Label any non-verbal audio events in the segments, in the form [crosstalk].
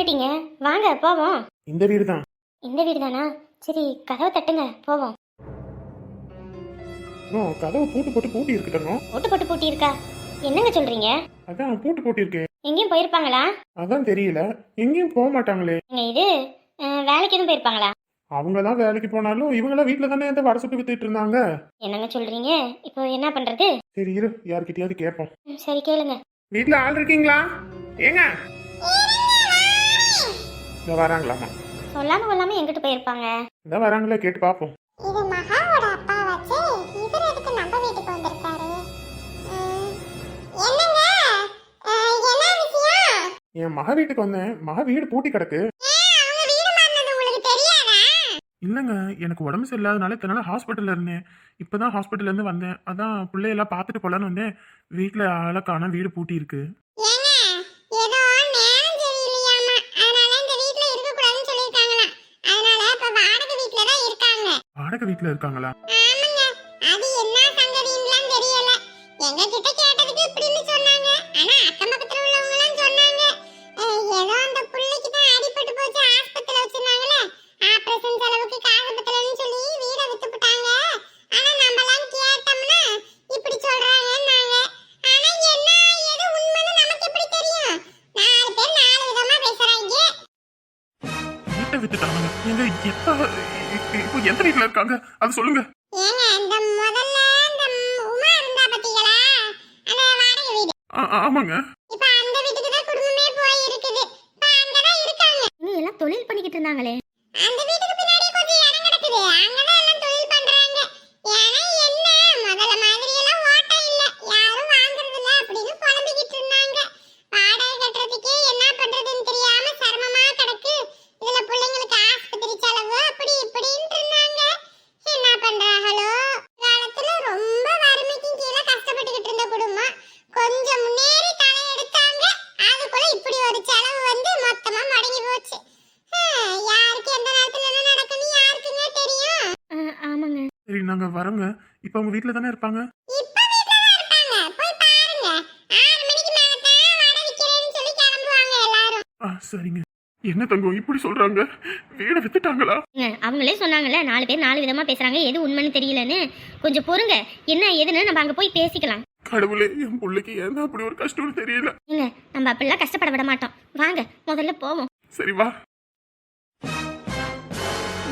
நின்னுட்டீங்க வாங்க போவோம். இந்த வீடு தான் இந்த வீடு தானா சரி கதவை தட்டுங்க போவோம். கதவு பூட்டு போட்டு பூட்டி இருக்கட்டனோ ஓட்டு போட்டு பூட்டி இருக்கா என்னங்க சொல்றீங்க? அதான் பூட்டு போட்டி இருக்கே எங்கேயும் போயிருப்பாங்களா? அதான் தெரியல. எங்கேயும் போக மாட்டாங்களே. நீங்க இது அஹ், வேலைக்கு எதுவும் போயிருப்பாங்களா? அவங்க தான் வேலைக்கு போனாலும் இவங்களாம் வீட்டில் தானே இந்த வடை சுட்டு வித்துட்டு இருந்தாங்க. என்னங்க சொல்றீங்க? இப்போ என்ன பண்றது? சரி இரு. யார்கிட்டயாவது கேட்போம். ம், சரி கேளுங்க. வீட்டில் ஆள் இருக்கீங்களா? ஏங்க இந்த வராங்களாமா? சொல்லாம கொள்ளாம எங்கிட்டு போயிருப்பாங்க? இந்த வராங்களே கேட்டு பார்ப்போம் இது மகாவோட அப்பா வச்சு இவர் எதுக்கு நம்ம வீட்டுக்கு வந்திருக்காரு? உம், என்னங்க? அஹ், என்ன விஷயம்? என் மக வீட்டுக்கு வந்தேன். மக வீடு பூட்டி கிடக்கு. ஏன் அவங்க வீடு மாறினது உங்களுக்கு தெரியாதா? இல்லைங்க எனக்கு உடம்பு சரியில்லாதனால இத்தனை ஹாஸ்பிட்டலில் இருந்தேன். இப்போதான் ஹாஸ்பிட்டல்ல இருந்து வந்தேன். அதான் பிள்ளையெல்லாம் பார்த்துட்டு போலான்னு வந்தேன். வீட்டில் காணோம் வீடு பூட்டி இருக்கு ஏங்க ஏதோ நேரம் சரியில்லையாமா அதனால இந்த வீட்ல இருக்க கூடாதுன்னு சொல்லிருக்காங்களாம் அதனால இப்ப வாடகை வீட்ல தான் இருக்காங்க வாடகை வீட்டுல இருக்காங்களா? அது என்ன சங்கதின்லாம் தெரியல. எங்க கிட்ட இருக்குது. இப்ப அங்கதான் இருக்காங்க. நீ எல்லாம் தொழில் பண்ணிக்கிட்டு இருந்தாங்களே அந்த வீட்டுக்கு பின்னாடி கொஞ்சம் இடம் கிடக்குது அங்கதான் எல்லாம் தொழில் பண்றாங்க ஏன்னா என்ன முதல்ல மாதிரி எல்லாம் ஓட்டம் இல்ல யாரும் வாங்குறது இல்ல அப்படின்னு புலம்பிக்கிட்டு இருந்தாங்க வாடகை கட்டுறதுக்கே என்ன பண்றதுன்னு தெரியாம சிரமமா கிடக்கு இதுல பிள்ளைங்களுக்கு ஆஸ்பத்திரி செலவு அப்படி இப்படின்னு இருந்தாங்க என்ன பண்றாங்களோ காலத்துல ரொம்ப வறுமைக்கு கீழே கஷ்டப்பட்டுக்கிட்டு இருந்த குடும்பம் கொஞ்சம் முன்னேறி தலை எடுத்தாங்க அதுக்குள்ள இப்படி ஒரு செலவு வந்து மொத்தமா மடங்கி போச்சு. யாருக்கு எந்த நேரத்துல என்ன நடக்குன்னு யாருக்குங்க தெரியும்? ஆமாங்க. சரி நாங்க வரோங்க. இப்போ அவங்க வீட்டில் தானே இருப்பாங்க? இப்ப வீட்ல தான் இருப்பாங்க. போய் பாருங்க. ஆறு மணிக்கு மேல தான் வடை விக்கிறேன்னு சொல்லி கிளம்புவாங்க எல்லாரும். ஆ சரிங்க. என்ன தங்கம் இப்படி சொல்றாங்க? வீடை வித்துட்டாங்களா? அவங்களே சொன்னாங்கல்ல நாலு பேர் நாலு விதமா பேசுறாங்க. எது உண்மைன்னு தெரியலன்னு. கொஞ்சம் பொறுங்க. என்ன ஏதுன்னு நம்ம அங்க போய் பேசிக்கலாம். கடவுளே என் பிள்ளைக்கு ஏன் அப்படி ஒரு கஷ்டம்னு தெரியல? ஏங்க நம்ம அப்படிலாம் கஷ்டப்பட விட மாட்டோம். வாங்க முதல்ல போவோம். சரி வா.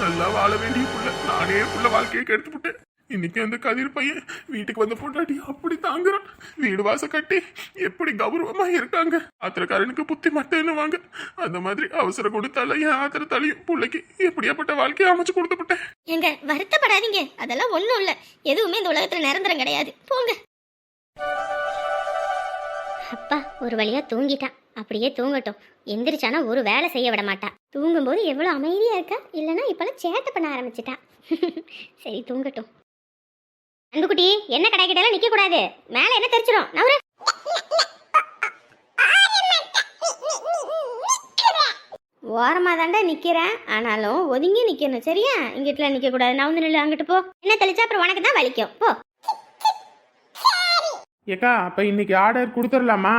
நல்லா வாழ வேண்டிய புள்ள. நானே புள்ள வாழ்க்கையை கெடுத்து விட்டேன். இன்னைக்கு அந்த கதிர் பையன் வீட்டுக்கு வந்த பொண்டாட்டி அப்படி தாங்குறான். வீடு வாச கட்டி எப்படி கௌரவமா இருக்காங்க? ஆத்திரக்காரனுக்கு புத்தி மட்டும் வாங்க. அந்த மாதிரி அவசரம் கொடுத்தால என் ஆத்திரத்தாலையும் பிள்ளைக்கு எப்படியாப்பட்ட வாழ்க்கையை அமைச்சு கொடுத்து விட்டேன். ஏங்க வருத்தப்படாதீங்க. அதெல்லாம் ஒண்ணும் இல்ல. எதுவுமே இந்த உலகத்துல நிரந்தரம் கிடையாது. போங்க. அப்பா ஒரு வழியா தூங்கிட்டான். அப்படியே தூங்கட்டும். எந்திரிச்சானா ஒரு வேலை செய்ய விட மாட்டான் தூங்கும்போது எவ்வளோ அமைதியா இருக்கா? இல்லைன்னா இப்பெல்லாம் சேட்டை பண்ண ஆரம்பிச்சிட்டான் [laughs] சரி தூங்கட்டும். அன்புக்குட்டி என்ன கடைக்கிட்டாலும் நிக்க கூடாது. மேல என்ன தெரிச்சிடும் நவரு. ஓரமாக தாண்டா நிற்கிறேன் ஆனாலும் ஒதுங்கி நிற்கணும் சரியா? இங்கிட்டலாம் நிற்கக்கூடாது நான் வந்து நில்லு அங்கிட்டு போ. என்ன தெளிச்சா அப்புறம் உனக்கு தான் வலிக்கும். போ. ஏக்கா அப்ப இன்னைக்கு ஆர்டர் கொடுத்துடலாமா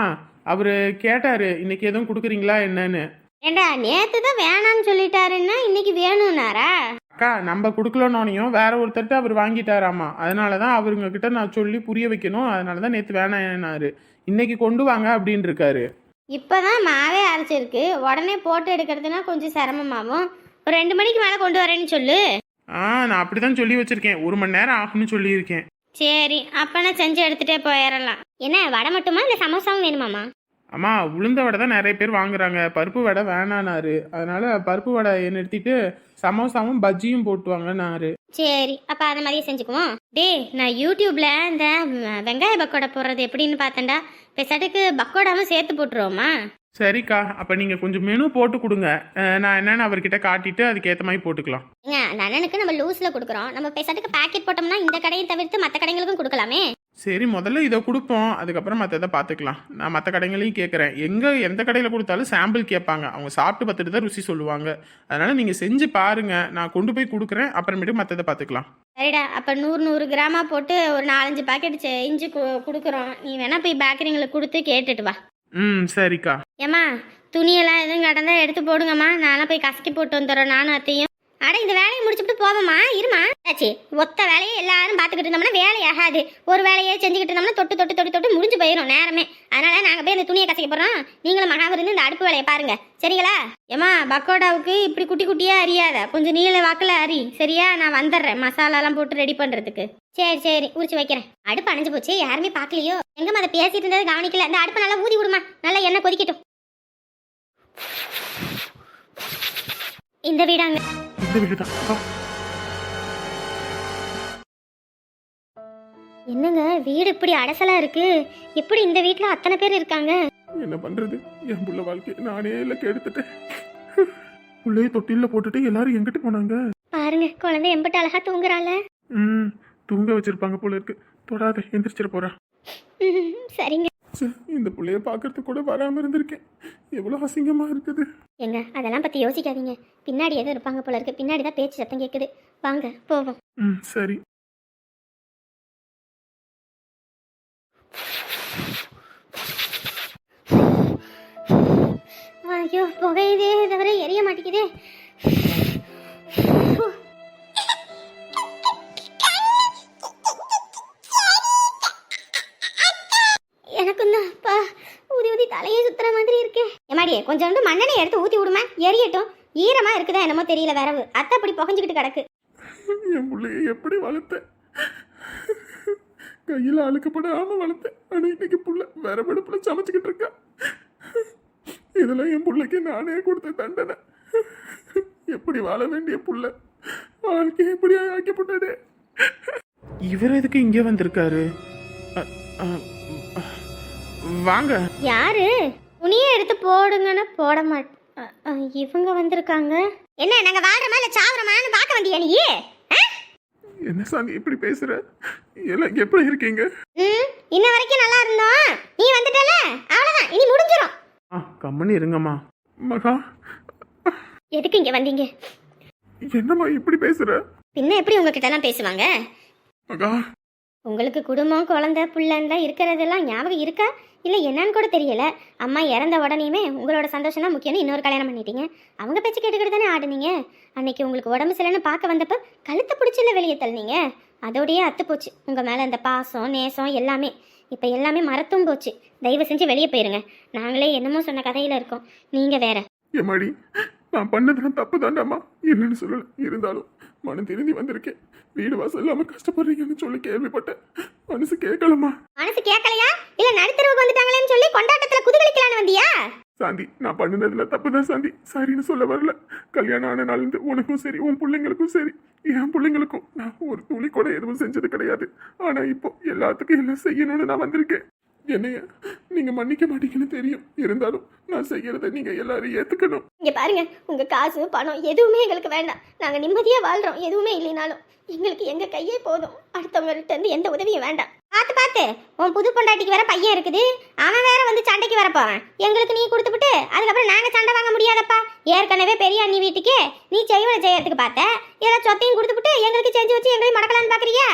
அவரு கேட்டாரு இன்னைக்கு எதுவும் கொடுக்குறீங்களா என்னன்னு? ஏண்டா நேற்று தான் வேணான்னு சொல்லிட்டாருன்னா இன்னைக்கு வேணும்னாரா? அக்கா நம்ம கொடுக்கலனோனையும் வேற ஒருத்தர்கிட்ட அவர் வாங்கிட்டாராமா. அதனால தான் அவருங்க கிட்ட நான் சொல்லி புரிய வைக்கணும். அதனால தான் நேற்று வேணான்னாரு இன்னைக்கு கொண்டு வாங்க அப்படின்னு இருக்காரு இப்போதான் மாவே அரைச்சிருக்கு. உடனே போட்டு எடுக்கிறதுனா கொஞ்சம் சிரமமாகும் ஒரு ரெண்டு மணிக்கு மேலே கொண்டு வரேன்னு சொல்லு. ஆ நான் அப்படிதான் சொல்லி வச்சிருக்கேன். ஒரு மணி நேரம் ஆகும்னு சொல்லியிருக்கேன். சரி அப்போனா செஞ்சு எடுத்துகிட்டே போயிடலாம் என்ன வடை மட்டுமா இல்லை சமோசாவும் வேணுமாமா அம்மா உளுந்த வடை தான் நிறைய பேர் வாங்குறாங்க. பருப்பு வடை வேணானாரு அதனால பருப்பு வடை நிறுத்திட்டு சமோசாவும் பஜ்ஜியும் போட்டு வாங்கன்னாரு சரி அப்போ அதை மாதிரியே செஞ்சுக்குவோம். டேய் நான் யூடியூப்ல இந்த வெங்காய பக்கோடா போடுறது எப்படின்னு பார்த்தேன்டா. பெசாட்டுக்கு பக்கோடாவும் சேர்த்து போட்டுருவோமா? சரிக்கா அப்ப நீங்க கொஞ்சம் மெனு போட்டு கொடுங்க. நான் என்னன்னு அவர்கிட்ட காட்டிட்டு அதுக்கேற்ற மாதிரி போட்டுக்கலாம். ஏங்க அந்த அண்ணனுக்கு நம்ம லூஸில் கொடுக்குறோம். நம்ம பெசாட்டுக்கு பாக்கெட் போட்டோம்னா இந்த கடையை தவிர்த்து மற்ற கடைகளுக்கும் கொடுக்கலாமே? சரி முதல்ல இதை கொடுப்போம். அதுக்கப்புறம் மற்றதை பார்த்துக்கலாம். நான் மற்ற கடைகளையும் கேட்குறேன் எங்கே எந்த கடையில் கொடுத்தாலும் சாம்பிள் கேட்பாங்க. அவங்க சாப்பிட்டு பார்த்துட்டு தான் ருசி சொல்லுவாங்க. அதனால நீங்கள் செஞ்சு பாருங்க. நான் கொண்டு போய் கொடுக்குறேன். அப்புறமேட்டு மற்றதை பார்த்துக்கலாம். சரிடா அப்போ நூறு நூறு கிராமா போட்டு ஒரு நாலஞ்சு பாக்கெட் செஞ்சு கு- கொடுக்குறோம். நீ வேணா போய் பேக்கரிங்களுக்கு கொடுத்து கேட்டுட்டு வா. ம் சரிக்கா. ஏம்மா துணியெல்லாம் எதுவும் கடந்தா எடுத்து போடுங்கம்மா. நானும் போய் கசக்கி போட்டு வந்துடுறோம் நானும் அத்தையும். அட இந்த வேலையை முடிச்சுட்டு போவோம்மா. இருமா ஆச்சு ஒத்த வேலையை எல்லாரும் பார்த்துக்கிட்டு இருந்தோம்னா வேலை ஆகாது. ஒரு வேலையே செஞ்சுக்கிட்டு இருந்தோம்னா தொட்டு தொட்டு தொட்டு தொட்டு முடிஞ்சு போயிடும் நேரமே. அதனால நாங்கள் போய் இந்த துணியை கசக்க போகிறோம் நீங்களும் மகாவிருந்து இந்த அடுப்பு வேலையை பாருங்க. சரிங்களா? ஏமா பக்கோடாவுக்கு இப்படி குட்டி குட்டியாக அறியாத கொஞ்சம் நீள வாக்கில் அறி சரியா? நான் வந்துடுறேன். மசாலாலாம் போட்டு ரெடி பண்ணுறதுக்கு சரி சரி உரிச்சு வைக்கிறேன். அடுப்பு அணைஞ்சு போச்சு யாருமே பார்க்கலையோ? எங்கம்மா அதை பேசிட்டு இருந்தது கவனிக்கல. இந்த அடுப்பு நல்லா ஊதி விடுமா? நல்லா எண்ணெய் கொதிக்கட்டும். இந்த வீடாங்க இந்த வீடு என்னங்க வீடு இப்படி அடசலா இருக்கு? எப்படி இந்த வீட்ல அத்தனை பேர் இருக்காங்க? என்ன பண்றது? என் புள்ள வாழ்க்கை நானே இல்லை கெடுத்துட்டேன். புள்ளைய தொட்டில்ல போட்டுட்டு எல்லாரும் எங்கிட்டு போனாங்க? பாருங்க குழந்தை எம்பிட்டு அழகா தூங்குறாள. ம். தூங்க வச்சிருப்பாங்க போல இருக்கு. தொடாத எந்திரிச்சிட போறா. சரிங்க. இந்த புள்ளைய பார்க்கறதுக்கு கூட வராம இருந்திருக்கேன். எவ்வளவு அசிங்கமா இருக்குது. ஏங்க அதெல்லாம் பத்தி யோசிக்காதீங்க. பின்னாடி எதுவும் இருப்பாங்க போல இருக்கு. பின்னாடி தான் பேச்சு சத்தம் கேக்குது. வாங்க போவோம். ம் சரி. ஐயோ புகையுதே தவிர எரிய மாட்டேங்குதே. ஏமாடியே கொஞ்சோண்டு மண்ணெண்ணை எடுத்து ஊத்தி விடுமா? எரியட்டும். ஈரமா இருக்குதா என்னமோ தெரியல வரவு அத்தை அப்படி புகஞ்சுக்கிட்டு கிடக்கு. என் பிள்ளைய எப்படி வளர்த்தேன்? கையில் அழுக்கப்படாம வளர்த்தேன். ஆனா இன்னைக்கு புள்ள வேற படுப்புல சமைச்சுக்கிட்டு இருக்கா. இதெல்லாம் என் பிள்ளைக்கு நானே கொடுத்த தண்டனை. எப்படி வாழ வேண்டிய புள்ள? வாழ்க்கை எப்படி ஆக்கப்பட்டதே இவர் எதுக்கு இங்கே வந்திருக்காரு? வாங்க. யாரு? துணியை எடுத்து போடுங்கன்னு போட மாட் இவங்க வந்திருக்காங்க. என்ன நாங்க வாழ்றோமா இல்ல சாவறோமான்னு பார்க்க வந்தியா நீ? என்ன சாந்தி இப்படி பேசுற? எல்லாம் எப்படி இருக்கீங்க? ம் இன்ன வரைக்கும் நல்லா இருந்தோம். நீ வந்துட்டல? அவ்வளவுதான். இனி முடிஞ்சிரும். ஆ கம்மனி இருங்கம்மா. மகா. எதுக்கு இங்க வந்தீங்க? என்னம்மா இப்படி பேசுற? பின்ன எப்படி உங்ககிட்ட எல்லாம் பேசுவாங்க? மகா. உங்களுக்கு குடும்பம் குழந்தை புள்ளன்லாம் இருக்கிறதெல்லாம் ஞாபகம் இருக்கா? இல்லை என்னன்னு கூட தெரியல. அம்மா இறந்த உடனேயுமே உங்களோட சந்தோஷம் தான் முக்கியம்னு இன்னொரு கல்யாணம் பண்ணிட்டீங்க. அவங்க பேச்சு கேட்டுக்கிட்டு தானே ஆடுனீங்க? அன்னைக்கு உங்களுக்கு உடம்பு சரியில்லைன்னு பார்க்க வந்தப்ப கழுத்தை பிடிச்சில வெளியே தள்ளினீங்க. அதோடையே அத்து போச்சு. உங்கள் மேலே அந்த பாசம் நேசம் எல்லாமே. இப்போ எல்லாமே மறத்தும் போச்சு. தயவு செஞ்சு வெளியே போயிருங்க. நாங்களே என்னமோ சொன்ன கதையில் இருக்கோம். நீங்கள் வேற. நான் பண்ணதெல்லாம் தப்பு தாண்டாமா இல்லைன்னு சொல்லல. இருந்தாலும் மனம் திருந்தி வந்திருக்கேன். வீடு வாசல் இல்லாம கஷ்டப்படுறீங்கன்னு சொல்லி கேள்விப்பட்டேன். மனசு கேட்கலம்மா. மனசு கேட்கலையா? இல்லை நடுத்தரவுக்கு வந்துட்டாங்களேன்னு சொல்லி கொண்டாட்டத்தில் குதிகளிக்கலான்னு வந்தியா? சாந்தி நான் பண்ணதுல தப்பு தான் சாந்தி. சரின்னு சொல்ல வரல. கல்யாணம் ஆன நாள்லேருந்து உனக்கும் சரி உன் பிள்ளைங்களுக்கும் சரி. என் பிள்ளைங்களுக்கும் நான் ஒரு துளி கூட எதுவும் செஞ்சது கிடையாது. ஆனா இப்போ எல்லாத்துக்கும் எல்லாம் செய்யணும்னு நான் வந்திருக்கேன். என்னைய நீங்க மன்னிக்க மாட்டீங்கன்னு தெரியும். இருந்தாலும் நான் செய்யறத நீங்க எல்லாரும் ஏத்துக்கணும். இங்க பாருங்க உங்க காசு பணம் எதுவுமே எங்களுக்கு வேண்டாம். நாங்க நிம்மதியா வாழ்றோம் எதுவுமே இல்லைனாலும். எங்களுக்கு எங்க கையே போதும். அடுத்தவங்கள்ட்ட இருந்து எந்த உதவியும் வேண்டாம். பார்த்து பார்த்து. உன் புது பொண்டாட்டிக்கு வேற பையன் இருக்குது. அவன் வேற வந்து சண்டைக்கு வரப்போவான் எங்களுக்கு நீ கொடுத்துவிட்டு அதுக்கப்புறம் நாங்க சண்டை வாங்க முடியாதப்பா. ஏற்கனவே பெரிய அண்ணி வீட்டுக்கு நீ செய்வன செய்யறதுக்கு பார்த்த. ஏதோ சொத்தையும் கொடுத்துவிட்டு எங்களுக்கு செஞ்சு வச்சு எங்களையும் மடக்கலான்னு பாக்குறியா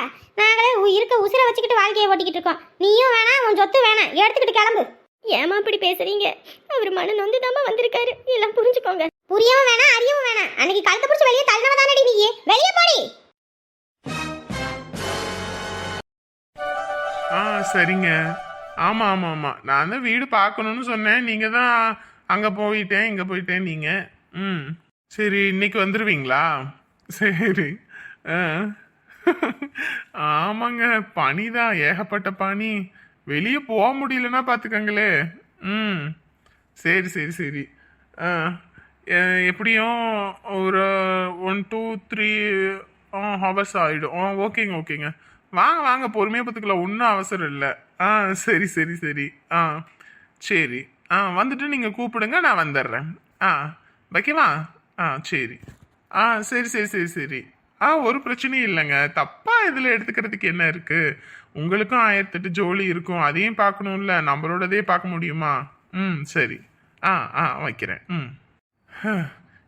இருக்க உசுரை வச்சுக்கிட்டு வாழ்க்கையை ஓட்டிக்கிட்டு இருக்கோம். நீயும் வேணாம் உன் சொத்து வேணாம் எடுத்துக்கிட்டு கிளம்பு. ஏமா இப்படி பேசுறீங்க? அவர் மன நொந்து தாமா வந்திருக்காரு. எல்லாம் புரிஞ்சுக்கோங்க. புரியவும் வேணாம் அறியவும் வேணாம். அன்னைக்கு கழுத்தை பிடிச்சி வெளியே தள்ளனவ தானடி நீ? வெளியே போடி. ஆ சரிங்க. ஆமாம் ஆமாம் ஆமாம் நான் தான் வீடு பார்க்கணுன்னு சொன்னேன். நீங்கள் தான் அங்கே போயிட்டேன் இங்கே போயிட்டேன் நீங்கள் ம். சரி இன்னைக்கு வந்துடுவீங்களா சரி. ஆ. ஆமாங்க பனி தான் ஏகப்பட்ட பனி. வெளியே போக முடியலன்னா பார்த்துக்கங்களே ம். சரி சரி சரி. ஆ எப்படியும் ஒரு ஒன் டூ த்ரீ ஹவர்ஸ் ஆகிடும் ஆ ஓகேங்க ஓகேங்க. வாங்க வாங்க பொறுமையாக பார்த்துக்கலாம் ஒன்றும் அவசரம் இல்லை. ஆ சரி சரி சரி. ஆ சரி. ஆ வந்துட்டு நீங்கள் கூப்பிடுங்க நான் வந்துடுறேன் ஆ வைக்கவா? ஆ சரி. ஆ சரி சரி சரி சரி. ஆ ஒரு பிரச்சனையும் இல்லைங்க. தப்பாக இதில் எடுத்துக்கிறதுக்கு என்ன இருக்குது உங்களுக்கும் ஆயிரத்தெட்டு ஜோலி இருக்கும். அதையும் பார்க்கணும்ல. நம்மளோடதே பார்க்க முடியுமா? ம் சரி. ஆ ஆ வைக்கிறேன். ம்.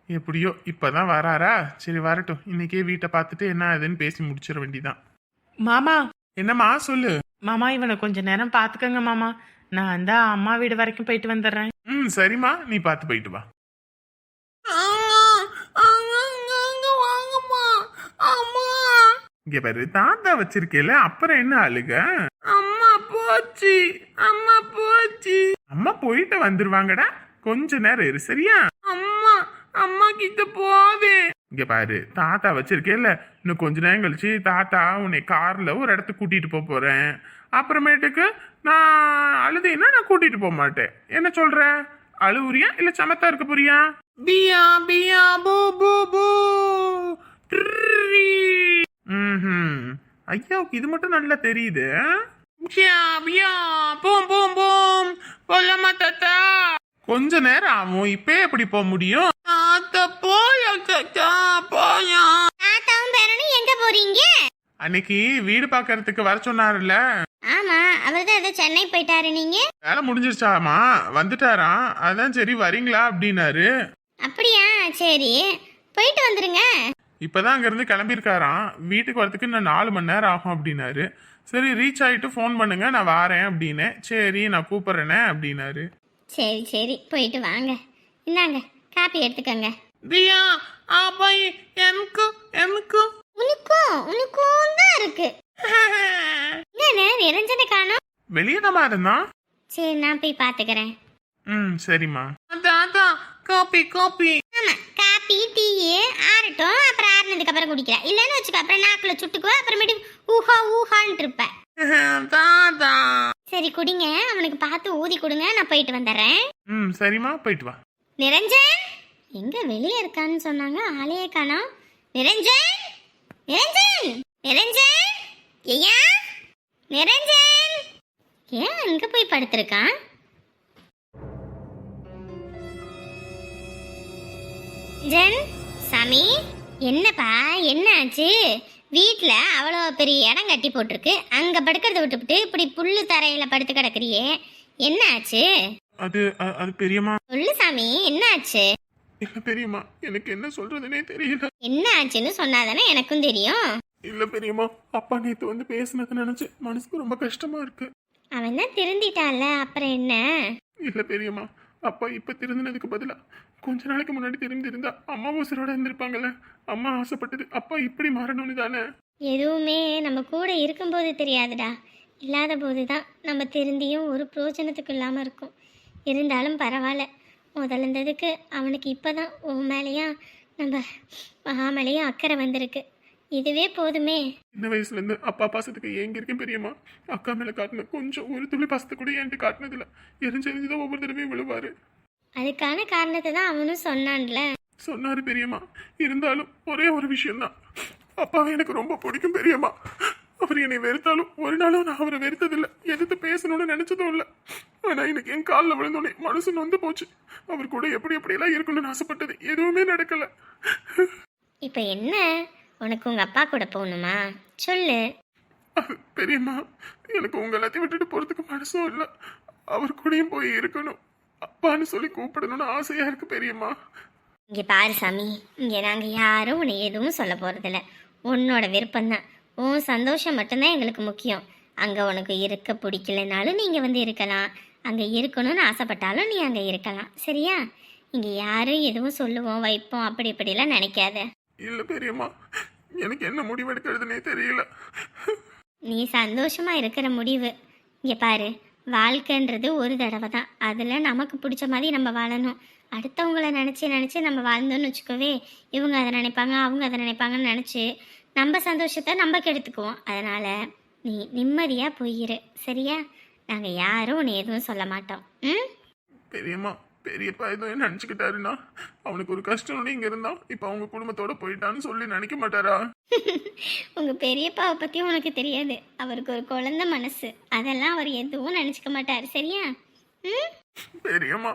எப்படியோ இப்பதான் வராரா? சரி வரட்டும். இன்னைக்கே வீட்டை பார்த்துட்டு என்ன ஏதுன்னு பேசி முடிச்சிட வேண்டியதான் மாமா! என்னம்மா? சொல்லு. மாமா இவனை கொஞ்ச நேரம் பாத்துக்கங்க மாமா. நான் அந்த அம்மா வீடு வரைக்கும் போயிட்டு வந்துடுறேன். ம் சரிம்மா. நீ பார்த்து போயிட்டு வா. இங்க பாரு தாத்தா வச்சிருக்கேல அப்புறம் என்ன அழுக அம்மா போச்சு அம்மா போச்சு. அம்மா போயிட்டு வந்துருவாங்கடா. கொஞ்ச நேரம் இரு சரியா? அம்மா அம்மா கிட்ட போதே இங்க பாரு தாத்தா வச்சிருக்கேல இன்னும் கொஞ்ச நேரம் கழிச்சு தாத்தா உன்னை கார்ல ஒரு இடத்துக்கு கூட்டிட்டு போக போறேன். அப்புறமேட்டுக்கு நான் அழுதேன்னா நான் கூட்டிட்டு போக மாட்டேன். என்ன சொல்ற? அழுவுறியா இல்ல சமத்தா இருக்க போறியா? பியா பியா பூ பூ பூ. ம்ஹும். ஐயாவுக்கு இது மட்டும் நல்லா தெரியுது. Boom boom boom. போலாமா தாத்தா? கொஞ்ச நேரம் ஆகும். இப்பே எப்படி போக முடியும்? தாத்தா போயா தாத்தா. போயா தாத்தாவும் பேரனும் எங்க போறீங்க? அன்னைக்கு வீடு பார்க்கறதுக்கு வர சொன்னாருல்ல. ஆமா அவர் தான் ஏதோ சென்னை போயிட்டாரு நீங்க? வேலை முடிஞ்சிருச்சாமா? வந்துட்டாராம் அதான் சரி வரீங்களா? அப்படின்னாரு. அப்படியா? சரி. போயிட்டு வந்துருங்க. இப்பதான் அங்கிருந்து கிளம்பியிருக்காராம். வீட்டுக்கு வரதுக்கு இன்னும் நாலு மணி நேரம் ஆகும் அப்படின்னாரு. சரி ரீச் ஆயிட்டு ஃபோன் பண்ணுங்க நான் வாரேன் அப்படின்னேன் சரி நான் கூப்பிடுறேனே அப்படின்னாரு. சரி சரி போயிட்டு வாங்க. இந்தாங்க காப்பி எடுத்துக்கோங்க. தியா ஆபாய் எனக்கு எனக்கு. உனக்கும் உனக்கும் தான் இருக்கு. என்னண்ணே நிரஞ்சனை காணோம்? வெளியே தான் இருந்தான் சரி நான் போய் பாத்துக்கிறேன் ம் சரிம்மா. தாத்தா காப்பி காப்பி. ஆமா காப்பி டீ ஆறட்டும். அப்புறம் குடிக்கிறேன். இல்லைன்னு வச்சுக்க அப்புறம் நாக்குல சுட்டுக்குவா அப்புறமேட்டு ஊஹா ஊஹான்ட்டு இருப்ப தாத்தா சரி குடிங்க. அவனுக்கு பார்த்து ஊதி கொடுங்க. நான் போயிட்டு வந்துடுறேன். ம் சரிம்மா போயிட்டு வா. நிரஞ்சன்! எங்க வெளியே இருக்கான்னு சொன்னாங்க. ஆளையே காணோம். நிரஞ்சன்! நிரஞ்சன்! நிரஞ்சன்! ஐயா நிரஞ்சன்! ஏன் அங்க போய் படுத்திருக்கான்? ஜன் சாமி. என்னப்பா என்ன ஆச்சு? வீட்டில் அவ்வளோ பெரிய இடம் கட்டி போட்டிருக்கு. அங்கே படுக்கிறத விட்டுவிட்டு இப்படி புல்லு தரையில் படுத்து கிடக்குறியே. என்ன ஆச்சு? அது அது பெரியம்மா. சொல்லு சாமி என்ன ஆச்சு? இல்ல பெரியம்மா எனக்கு என்ன சொல்றதுனே தெரியல. என்ன ஆச்சுன்னு சொன்னாதானே எனக்கும் தெரியும். இல்ல பெரியம்மா அப்பா நேத்து வந்து பேசுனதை நினைச்சு மனசுக்கு ரொம்ப கஷ்டமா இருக்கு. அவன் தான் திருந்திட்டான்ல அப்புறம் என்ன? இல்ல பெரியம்மா அப்பா இப்ப திருந்தினதுக்கு பதிலா கொஞ்ச நாளைக்கு முன்னாடி திருந்திருந்தா அம்மா உசுரோட இருந்திருப்பாங்கல்ல. அம்மா ஆசைப்பட்டது அப்பா இப்படி மாறணும்னு தானே. எதுவுமே நம்ம கூட இருக்கும்போது தெரியாதுடா. இல்லாத போது தான் நம்ம திருந்தியும் ஒரு பிரயோஜனத்துக்கு இல்லாமல் இருக்கும். இருந்தாலும் பரவாயில்ல. முதல்ல இருந்ததுக்கு அவனுக்கு இப்போ தான் உன் மேலேயும் நம்ம மகா மேலேயும் அக்கறை வந்திருக்கு. இதுவே போதுமே. சின்ன வயசுல இருந்து அப்பா பாசத்துக்கு ஏங்கி இருக்கேன் பெரியம்மா. அக்கா மேல காட்டின கொஞ்சம் ஒரு துளி பாசத்தை கூட என்கிட்ட காட்டினதில்ல. எரிஞ்செறிஞ்சுதான் ஒவ்வொரு தடவையும் விழுவாரு. அதுக்கான காரணத்தை தான் அவனும் சொன்னான்ல. சொன்னாரு பெரியம்மா. இருந்தாலும் ஒரே ஒரு விஷயம்தான். அப்பாவை எனக்கு ரொம்ப பிடிக்கும் பெரியம்மா. அவர் என்னை வெறுத்தாலும் ஒரு நாளும் நான் அவரை வெறுத்ததில்லை. எதிர்த்து பேசணும்னு நினைச்சதும் இல்லை. ஆனா இன்னைக்கு என் காலில் விழுந்தோடனே மனசு நொந்து போச்சு. அவர் கூட எப்படி எப்படியெல்லாம் இருக்கணும்னு ஆசைப்பட்டது எதுவுமே நடக்கல. இப்போ என்ன? உனக்கு உங்கள் அப்பா கூட போகணுமா? சொல்லு. பெரியம்மா எனக்கு உங்க எல்லாத்தையும் விட்டுட்டு போறதுக்கு மனசும் இல்லை. அவர் கூடயும் போய் இருக்கணும். அப்பான்னு சொல்லி கூப்பிடணும்னு ஆசையா இருக்கு பெரியம்மா. இங்கே பாரு சாமி இங்கே நாங்கள் யாரும் உன்னை எதுவும் சொல்ல போகிறதில்ல உன்னோட விருப்பம்தான். உன் சந்தோஷம் மட்டும்தான் எங்களுக்கு முக்கியம். அங்கே உனக்கு இருக்க பிடிக்கலனாலும் நீங்கள் வந்து இருக்கலாம். அங்கே இருக்கணும்னு ஆசைப்பட்டாலும் நீ அங்கே இருக்கலாம். சரியா? இங்கே யாரும் எதுவும் சொல்லுவோம் வைப்போம் அப்படி இப்படிலாம் நினைக்காத. இல்ல பெரியம்மா. எனக்கு என்ன முடிவெடுக்கிறதுனே தெரியல. நீ சந்தோஷமா இருக்கிற முடிவு. இங்கே பாரு வாழ்க்கைன்றது ஒரு தடவை தான். அதில் நமக்கு பிடிச்ச மாதிரி நம்ம வாழணும். அடுத்தவங்கள நினச்சி நினச்சி நம்ம வாழ்ந்தோன்னு வச்சுக்கோவே இவங்க அதை நினைப்பாங்க அவங்க அதை நினைப்பாங்கன்னு நினச்சி நம்ம சந்தோஷத்தை நம்ம கெடுத்துக்குவோம். அதனால் நீ நிம்மதியாக போயிரு. சரியா? நாங்கள் யாரும் உன்னை எதுவும் சொல்ல மாட்டோம். ம்? பெரியம்மா பெரியப்பா எதுவும் என்ன நினச்சிக்கிட்டாருன்னா அவனுக்கு ஒரு கஷ்டம்னு இங்கே இருந்தான் இப்போ அவங்க குடும்பத்தோட போயிட்டான்னு சொல்லி நினைக்க மாட்டாரா? உங்கள் பெரியப்பாவை பற்றி உனக்கு தெரியாது. அவருக்கு ஒரு குழந்த மனசு. அதெல்லாம் அவர் எதுவும் நினச்சிக்க மாட்டார். சரியா? ம்? பெரியம்மா.